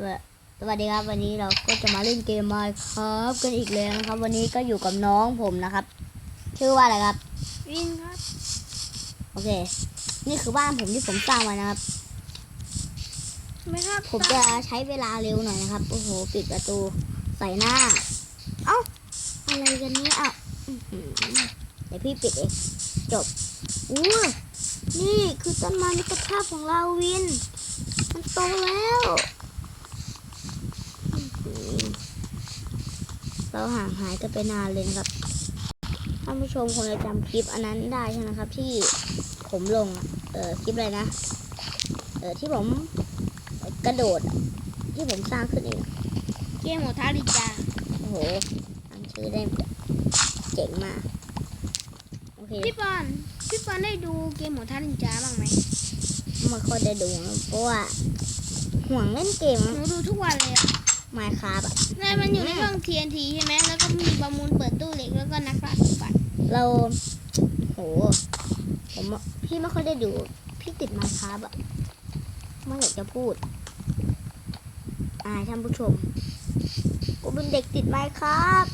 สวัสดีครับ วันนี้เราก็จะมาเล่นเกม Minecraft กันอีกแล้วนะครับ วันนี้ก็อยู่กับน้องผมนะครับ ชื่อว่าอะไรครับวินครับ โอเค นี่คือบ้านผมที่ผมสร้างไว้นะครับไม่ครับผมจะใช้เวลาเร็วหน่อยนะครับ โอ้โห ปิดประตู ใส่หน้า เอ้า อะไรกันเนี่ยอะอื้อหือเดี๋ยวพี่ปิดเอง จบอู้นี่คือต้นไม้มิตรภาพของเราวิน มันโตแล้วอื้อหือ เราห่างหายกันไปนานเลยนะครับท่านผู้ชมคงจะจำคลิปอันนั้นได้ใช่ไหมครับ ที่ผมลงอะเออคลิปอะไรนะ เออที่ผมกระโดดอะที่ผมสร้างขึ้นเองเกมหมดท้าดิจาโอ้โหตั้งชื่อได้เจ๋งมากโอเคพี่ปอนพี่ปอนได้ดูเกมหมดท้าดิจาบ้างไหมไม่ค่อยได้ดูนะเพราะว่าห่วงเล่นเกมหนูดูทุกวันเลยอะ มาคาบอะในมันอยู่ในช่อง TNT ใช่ไหมแล้วก็มีประมูลเปิดตู้เหล็กแล้วก็นักล่าสมบัติเราโหผมอะพี่ไม่ค่อยได้ดู พี่ติดมาคาบอะไม่อยากจะพูดอายท่านผู้ชมกูเป็นเด็กติดไม้ครับ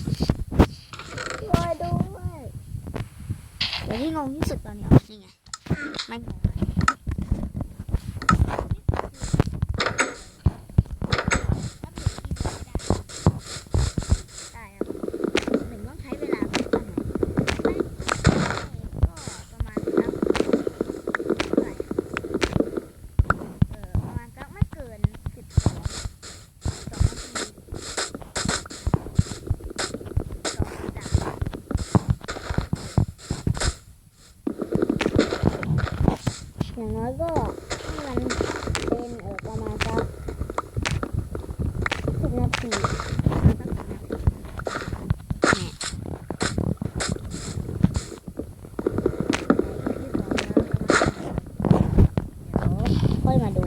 ช่วยด้วยแต่ที่งงที่สุดตอนนี้อะนี่ไงไม่งงอะ ได้ครับหนึ่งต้องใช้เวลาสักประมาณไม่ก็ประมาณสักเท่าไหร่อะเออประมาณสักไม่เกินสิบสองสองนาทีสองสาม อย่างน้อยก็ให้มันเป็นเออประมาณสักสิบนาทีประมาณสักสิบนาที ค่อยมาดู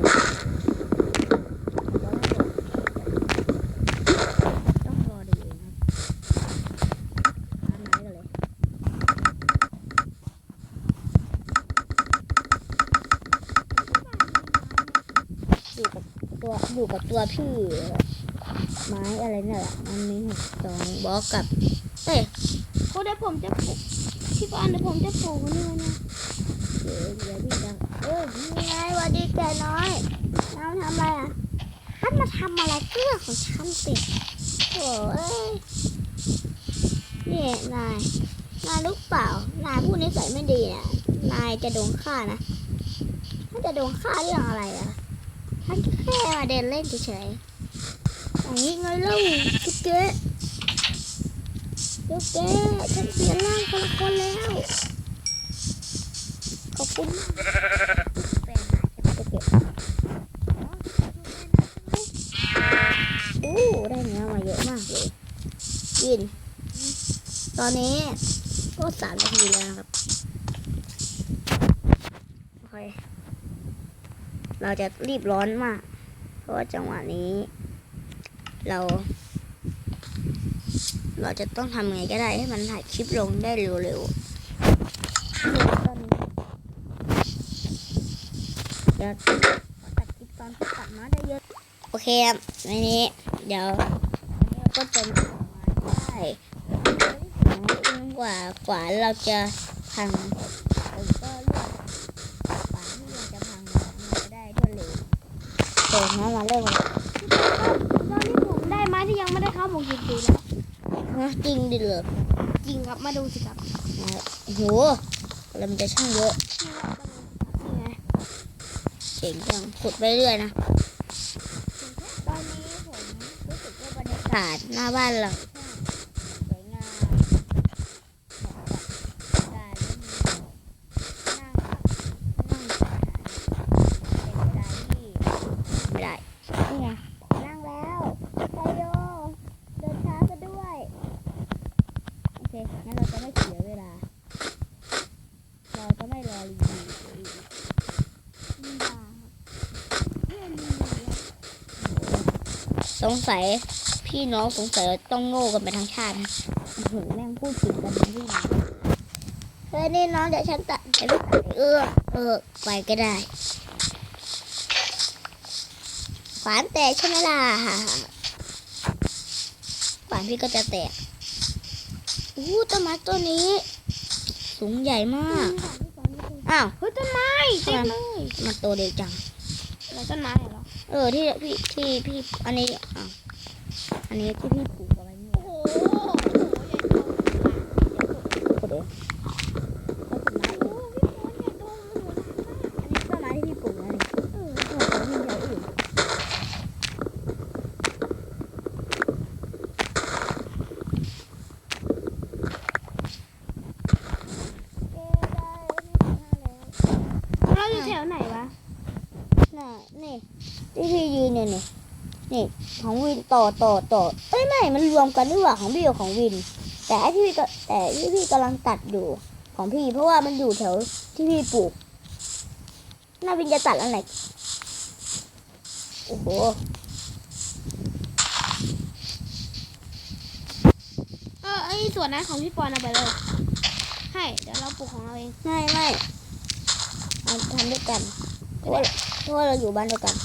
ต้องรอดูเองครับตามไหนกันเลย อยู่กับตัวอยู่กับตัวพี่ไม้อะไรเนี่ยแหละมันมีหกสองบล็อกกับเอ้ยโอ้เดี๋ยวผมจะปลูกพี่ปอนเดี๋ยวผมจะปลูกนี่ไว้นะเดี๋ยวเดี๋ยวพี่ดังเออนี่ไงวันดีแกน้อยน้องทำอะไรอะนั่นมาทำอะไรเพื่อของฉันสิโอ้เอ้ยนี่นายนายรู้เปล่านายพูดนิสัยไม่ดีนะนายจะโดนฆ่านะถ้าจะโดนฆ่าเรื่องอะไรอะ ท่านแค่มาเดินเล่นเฉยๆอย่างนี้ไงเล่าทุกเก๊ทุกเก๊ฉันเปลี่ยนร่างคนละคนแล้ว ขอบคุณแฟนหายฉันจะเก็บโอ้ได้เนื้อมาเยอะมากเลยกิน ตอนนี้ก็สามนาทีแล้วครับ โอเค เราจะรีบร้อนมาก เพราะว่าจังหวะนี้ เรา เราจะต้องทำไงก็ได้ให้มันถ่ายคลิปลงได้เร็วๆตอนนี้เดี๋ยวขอตัดคลิปตอนที่ตัดมาได้เยอะ โอเคครับวันนี้ เดี๋ยวเราก็จะมาได้จนกว่ากว่าเราจะพังผมก็เลือกกว่าที่เราจะพังมันจะได้รวดเร็ว โอเคงั้นมาเริ่มกันเลยตอนนี้ผมได้ไม้ที่ยังไม่ได้เข้าบวกกี่ปีแล้วนะจริงดิเลยจริงครับมาดูสิครับนะโอ้โหอะไรมันจะช่างเยอะนี่ครับนี่ไงเจ๋งจังขุดไปเรื่อยนะตอนนี้ผมรู้สึกว่าบรรยากาศกาดหน้าบ้านเราสวยงามเหมาะกับการเล่นนั่งนั่งทานเป็นเวลาที่ไม่ได้นี่ไงนั่งแล้วไซโยเดินช้าซะด้วย โอเค งั้นเราจะไม่เสียเวลา เราจะไม่รอรีวิวอีก มีดาครับเรื่องมีอยู่แล้ว สงสัยพี่น้องสงสัยต้องโง่กันไปทั้งชาตินะโอ้โหแม่งพูดผิดกันทั้งที่นะเฮ้ยนี่น้องเดี๋ยวฉันตัดเดี๋ยวพี่ตัดเออเออไปก็ได้ขวานแตกใช่ไหมล่ะขวานพี่ก็จะแตกอู้ต้นไม้ต้นนี้ สูงใหญ่มาก อ้าวเฮ้ยต้นไม้เต็มเลยมันโตเร็วจังอะไรต้นไม้เหรอ เออที่พี่ที่พี่อันนี้อะอันนี้ที่พี่ปลูกเอาไว้เนี่ยโอ้โหโอ้โหใหญ่โตกดเองเอาต้นไม้เองอันนี้ต้นไม้ที่พี่ปลูกนะนี่เออของพี่ใหญ่อื่น เราอยู่แถวไหนวะ น่ะนี่ที่พี่ยืนอยู่นี่ นี่ของวินต่อต่อต่อเอ้ยไม่มันรวมกันนี่หว่าของพี่กับของวิน แต่ไอ้ที่พี่ก็แต่ที่พี่กำลังตัดอยู่ของพี่ เพราะว่ามันอยู่แถวที่พี่ปลูกหน้าวินจะตัดอันไหนโอ้โหเออไอ้ส่วนนั้นของพี่ปอนเอาไปเลยให้เดี๋ยวเราปลูกของเราเองไม่ไม่เอาทำด้วยกันเพราะว่าเพราะว่าเราอยู่บ้านเดียวกัน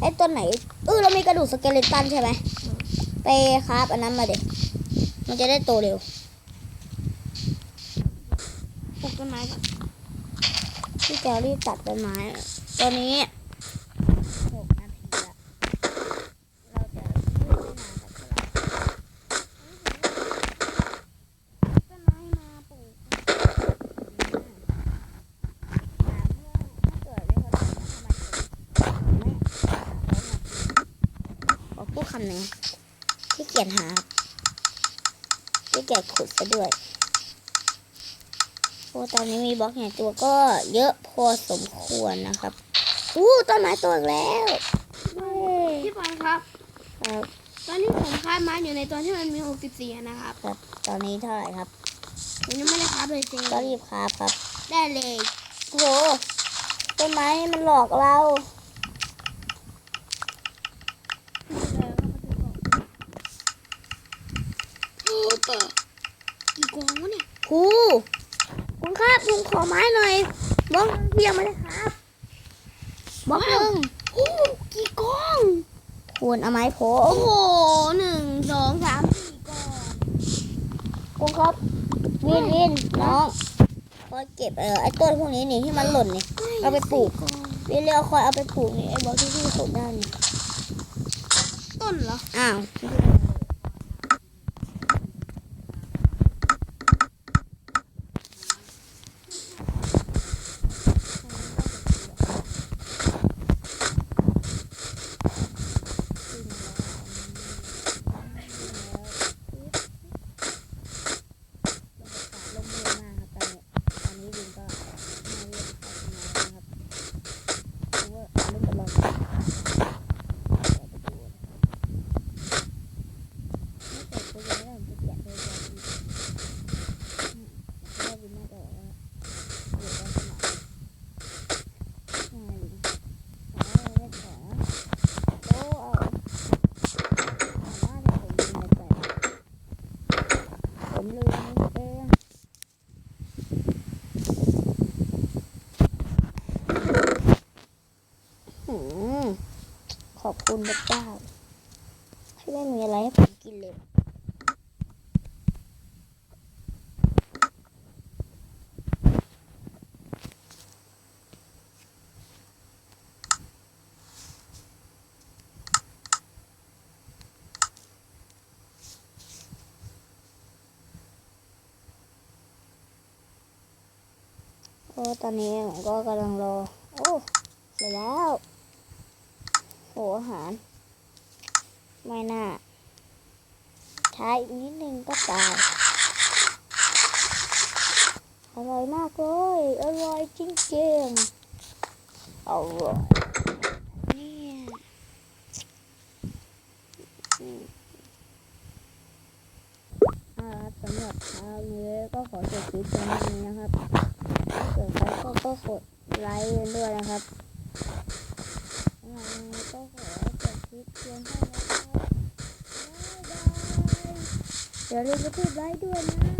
ไอ้ต้นไหนเออเรามีกระดูกสเกเลตันใช่ไหมไปคราฟอันนั้นมาเด็มันจะได้โตเร็วปลูกต้นไม้ก่อนพี่จะรีบตัดต้นไม้ตอนนี้หกนาทีละเราจะพูดไม่นานสักเท่าไหร่ ต้นไม้มาปลูก ขอพูดคำหนึ่งที่ เกียจหาที่เกียจขุดซะด้วยโอ้ตอนนี้มีบล็อกใหญ่ตัวก็เยอะพอสมควรนะครับอู้ต้นไม้ตัวอีกแล้วเย้พี่ปอนครับครับตอนนี้ผมคาดไม้อยู่ในตอนที่มันมี64อะนะครับครับ ตอนนี้เท่าไหร่ครับผมยังไม่ได้คาบเลยเจก็รีบคราฟครับ ได้เลยโอ้โหต้นไม้มันหลอกเรา โอ้เปิดกี่กองวะเนี่ย ครูคุณครับลุ งขอไม้หน่อยบล็อกเพียงไม่ได้ครับบล็อกหนึ่งโอ้กี่กองควรเอาไม้โผโอ้มโหหนึ่งสองสามสี่กองคุณครับวินวินน้องคอยเก็บเออไอ้ต้นพวกนี้นี่ที่มันหล่นนี่เอาไปปลูกกองวินเรียวคอยเอาไปปลูกนี่ไอ้บล็อกที่พี่ขุดได้นี่ต้นเหรออ้าวลมเยอะมากครับตอนนี้ตอนนี้วินก็มาเรียนเข้าสมานะครับเพราะว่าเล่นกับเรา ผมลืมเองหืมขอบ คุณพระเจ้าที่ไม่มีอะไรให้ผมกินเลยโอ้ตอนนี้ผมก็กำลังรอ โอ้เสร็จแล้ว โหอาหาร ไม่น่าช้าอีกนิดนึงก็ตาย อร่อยมากเลย อร่อยจริงๆอร่อยเนี่ยอืมเอารับสำหรับคราวนี้ก็ขอจบคลิปตรงนี้นะครับ ถ้าเกิดใครก็กดไลค์ด้วยนะครับ ก็ขอจบคลิปเพียงเท่านี้นะครับบ๊ายบายอย่าลืมกดไลค์ด้วยนะ